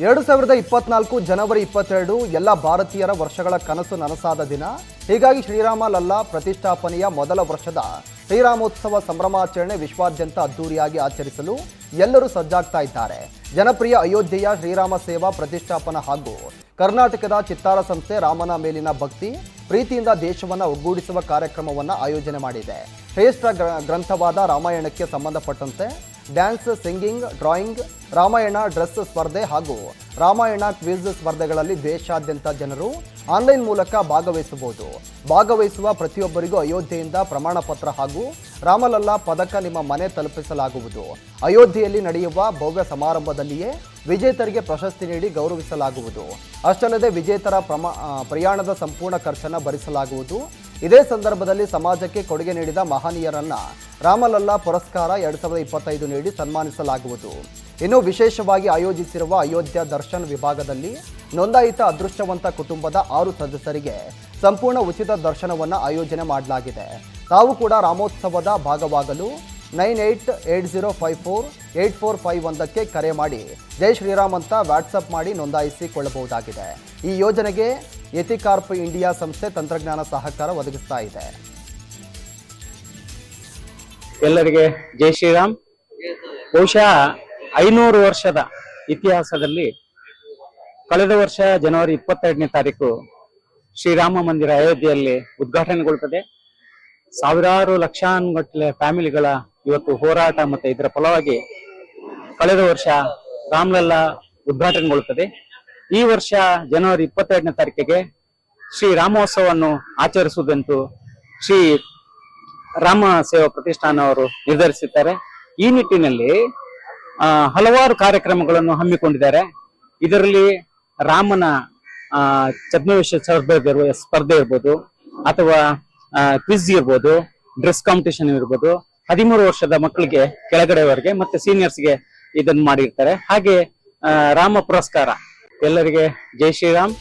ಎರಡು ಸಾವಿರದ ಇಪ್ಪತ್ನಾಲ್ಕು ಜನವರಿ ಇಪ್ಪತ್ತೆರಡು ಎಲ್ಲ ಭಾರತೀಯರ ವರ್ಷಗಳ ಕನಸು ನನಸಾದ ದಿನ. ಹೀಗಾಗಿ ಶ್ರೀರಾಮ ಲಲ್ಲಾ ಪ್ರತಿಷ್ಠಾಪನೆಯ ಮೊದಲ ವರ್ಷದ ಶ್ರೀರಾಮೋತ್ಸವ ಸಂಭ್ರಮಾಚರಣೆ ವಿಶ್ವಾದ್ಯಂತ ಅದ್ದೂರಿಯಾಗಿ ಆಚರಿಸಲು ಎಲ್ಲರೂ ಸಜ್ಜಾಗ್ತಾ ಇದ್ದಾರೆ. ಜನಪ್ರಿಯ ಅಯೋಧ್ಯೆಯ ಶ್ರೀರಾಮ ಸೇವಾ ಪ್ರತಿಷ್ಠಾಪನಾ ಹಾಗೂ ಕರ್ನಾಟಕದ ಚಿತ್ತಾರ ಸಂಸ್ಥೆ ರಾಮನ ಮೇಲಿನ ಭಕ್ತಿ, ಪ್ರೀತಿಯಿಂದ ದೇಶವನ್ನು ಒಗ್ಗೂಡಿಸುವ ಕಾರ್ಯಕ್ರಮವನ್ನು ಆಯೋಜನೆ ಮಾಡಿದೆ. ಶ್ರೇಷ್ಠ ಗ್ರ- ಗ್ರಂಥವಾದ ರಾಮಾಯಣಕ್ಕೆ ಸಂಬಂಧಪಟ್ಟಂತೆ dance, singing, drawing, Ramayana, dress ಸ್ಪರ್ಧೆ ಹಾಗೂ ರಾಮಾಯಣ ಕ್ವಿಜ್ ಸ್ಪರ್ಧೆಗಳಲ್ಲಿ ದೇಶಾದ್ಯಂತ ಜನರು ಆನ್ಲೈನ್ ಮೂಲಕ ಭಾಗವಹಿಸಬಹುದು. ಭಾಗವಹಿಸುವ ಪ್ರತಿಯೊಬ್ಬರಿಗೂ ಅಯೋಧ್ಯೆಯಿಂದ ಪ್ರಮಾಣ ಪತ್ರ ಹಾಗೂ ರಾಮಲಲ್ಲಾ ಪದಕ ನಿಮ್ಮ ಮನೆ ತಲುಪಿಸಲಾಗುವುದು. ಅಯೋಧ್ಯೆಯಲ್ಲಿ ನಡೆಯುವ ಭವ್ಯ ಸಮಾರಂಭದಲ್ಲಿಯೇ ವಿಜೇತರಿಗೆ ಪ್ರಶಸ್ತಿ ನೀಡಿ ಗೌರವಿಸಲಾಗುವುದು. ಅಷ್ಟಲ್ಲದೆ ವಿಜೇತರ ಪ್ರಮಾ ಪ್ರಯಾಣದ ಸಂಪೂರ್ಣ ಖರ್ಚನ್ನು ಭರಿಸಲಾಗುವುದು. ಇದೇ ಸಂದರ್ಭದಲ್ಲಿ ಸಮಾಜಕ್ಕೆ ಕೊಡುಗೆ ನೀಡಿದ ಮಹನೀಯರನ್ನ ರಾಮಲಲ್ಲಾ ಪುರಸ್ಕಾರ ಎರಡ್ ಸಾವಿರದ ಇಪ್ಪತ್ತೈದು ನೀಡಿ ಸನ್ಮಾನಿಸಲಾಗುವುದು. ಇನ್ನು ವಿಶೇಷವಾಗಿ ಆಯೋಜಿಸಿರುವ ಅಯೋಧ್ಯ ದರ್ಶನ್ ವಿಭಾಗದಲ್ಲಿ ನೋಂದಾಯಿತ ಅದೃಷ್ಟವಂತ ಕುಟುಂಬದ ಆರು ಸದಸ್ಯರಿಗೆ ಸಂಪೂರ್ಣ ಉಚಿತ ದರ್ಶನವನ್ನು ಆಯೋಜನೆ ಮಾಡಲಾಗಿದೆ. ತಾವು ಕೂಡ ರಾಮೋತ್ಸವದ ಭಾಗವಾಗಲು nine eight eight zero five four eight four five ಒಂದಕ್ಕೆ ಕರೆ ಮಾಡಿ. ಜೈ ಶ್ರೀರಾಮ್ ಅಂತ ವಾಟ್ಸಪ್ ಮಾಡಿ ನೋಂದಾಯಿಸಿಕೊಳ್ಳಬಹುದಾಗಿದೆ ಈ ಯೋಜನೆಗೆ ಎಥಿಕಾರ್ಪ್ ಇಂಡಿಯಾ ಸಂಸ್ಥೆ ತಂತ್ರಜ್ಞಾನ ಸಹಕಾರ ಒದಗಿಸ್ತಾ ಇದೆ. ಎಲ್ಲರಿಗೆ ಜೈ ಶ್ರೀರಾಮ್. ಬಹುಶಃ ಐನೂರು ವರ್ಷದ ಇತಿಹಾಸದಲ್ಲಿ ಕಳೆದ ವರ್ಷ ಜನವರಿ ಇಪ್ಪತ್ತೆರಡನೇ ತಾರೀಕು ಶ್ರೀರಾಮ ಮಂದಿರ ಅಯೋಧ್ಯೆಯಲ್ಲಿ ಉದ್ಘಾಟನೆಗೊಳ್ತದೆ ಸಾವಿರಾರು ಲಕ್ಷಾನುಗಟ್ಟಲೆ ಫ್ಯಾಮಿಲಿಗಳ ಇವತ್ತು ಹೋರಾಟ ಮತ್ತೆ ಇದರ ಫಲವಾಗಿ ಕಳೆದ ವರ್ಷ ರಾಮ್ಲಲ್ಲಾ ಉದ್ಘಾಟನೆಗೊಳ್ಳುತ್ತದೆ. ಈ ವರ್ಷ ಜನವರಿ ಇಪ್ಪತ್ತೆರಡನೇ ತಾರೀಕಿಗೆ ಶ್ರೀ ರಾಮೋತ್ಸವವನ್ನು ಆಚರಿಸುವುದಂತೂ ಶ್ರೀ ರಾಮ ಸೇವಾ ಪ್ರತಿಷ್ಠಾನ ಅವರು ನಿರ್ಧರಿಸಿದ್ದಾರೆ. ಈ ನಿಟ್ಟಿನಲ್ಲಿ ಹಲವಾರು ಕಾರ್ಯಕ್ರಮಗಳನ್ನು ಹಮ್ಮಿಕೊಂಡಿದ್ದಾರೆ. ಇದರಲ್ಲಿ ರಾಮನ ಇರ್ಬೋದು- ಸ್ಪರ್ಧೆ ಇರ್ಬೋದು, ಅಥವಾ ಕ್ವಿಜ್ ಇರ್ಬೋದು, ಡ್ರೆಸ್ ಕಾಂಪಿಟೇಷನ್ ಇರ್ಬೋದು ಹದಿಮೂರು ವರ್ಷದ ಮಕ್ಕಳಿಗೆ ಕೆಳಗಡೆವರೆಗೆ ಮತ್ತೆ ಸೀನಿಯರ್ಸ್ಗೆ ಇದನ್ನು ಮಾಡಿರ್ತಾರೆ. ಹಾಗೆ ರಾಮ ಪುರಸ್ಕಾರ. ಎಲ್ಲರಿಗೆ ಜೈ ಶ್ರೀರಾಮ್.